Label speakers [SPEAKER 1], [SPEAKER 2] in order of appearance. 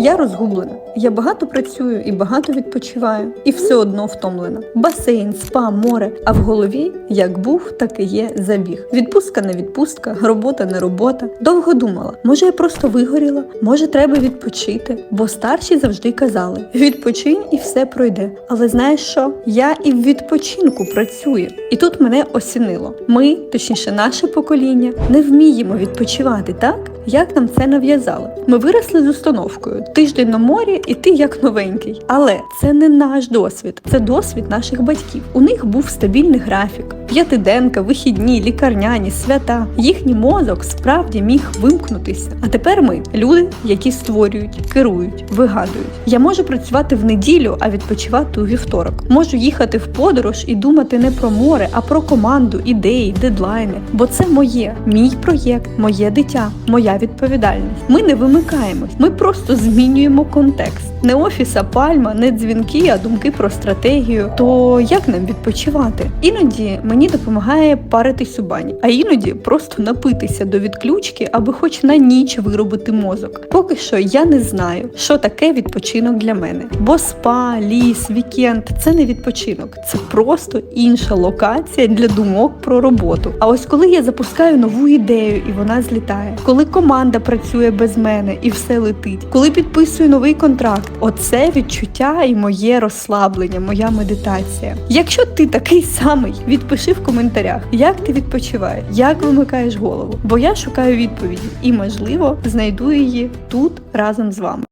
[SPEAKER 1] Я розгублена. Я багато працюю і багато відпочиваю, і все одно втомлена. Басейн, спа, море. А в голові як був, так і є забіг. Відпустка не відпустка, робота не робота. Довго думала, може я просто вигоріла, може треба відпочити. Бо старші завжди казали: відпочинь і все пройде. Але знаєш що? Я і в відпочинку працюю. І тут мене осінило. Ми, точніше, наше покоління, не вміємо відпочивати так, як нам це нав'язали. Ми виросли з установкою тиждень на морі і ти як новенький. Але це не наш досвід, це досвід наших батьків. У них був стабільний графік, п'ятиденка, вихідні, лікарняні, свята. Їхній мозок справді міг вимкнутися. А тепер ми люди, які створюють, керують, вигадують. Я можу працювати в неділю, а відпочивати у вівторок. Можу їхати в подорож і думати не про море, а про команду, ідеї, дедлайни. Бо це моє, мій проєкт, моє дитя, моя відповідальність. Ми не вимикаємось, ми просто змінюємо контекст. Не офіс, а пальма, не дзвінки, а думки про стратегію. То як нам відпочивати? Іноді мені допомагає паритись у бані, а іноді просто напитися до відключки, аби хоч на ніч виробити мозок. Поки що я не знаю, що таке відпочинок для мене. Бо спа, ліс, вікенд це не відпочинок, це просто інша локація для думок про роботу. А ось коли я запускаю нову ідею і вона злітає, коли команда працює без мене і все летить, коли підписую новий контракт, оце відчуття і моє розслаблення, моя медитація. Якщо ти такий самий, відпиши в коментарях, як ти відпочиваєш, як вимикаєш голову, бо я шукаю відповіді і, можливо, знайду її тут разом з вами.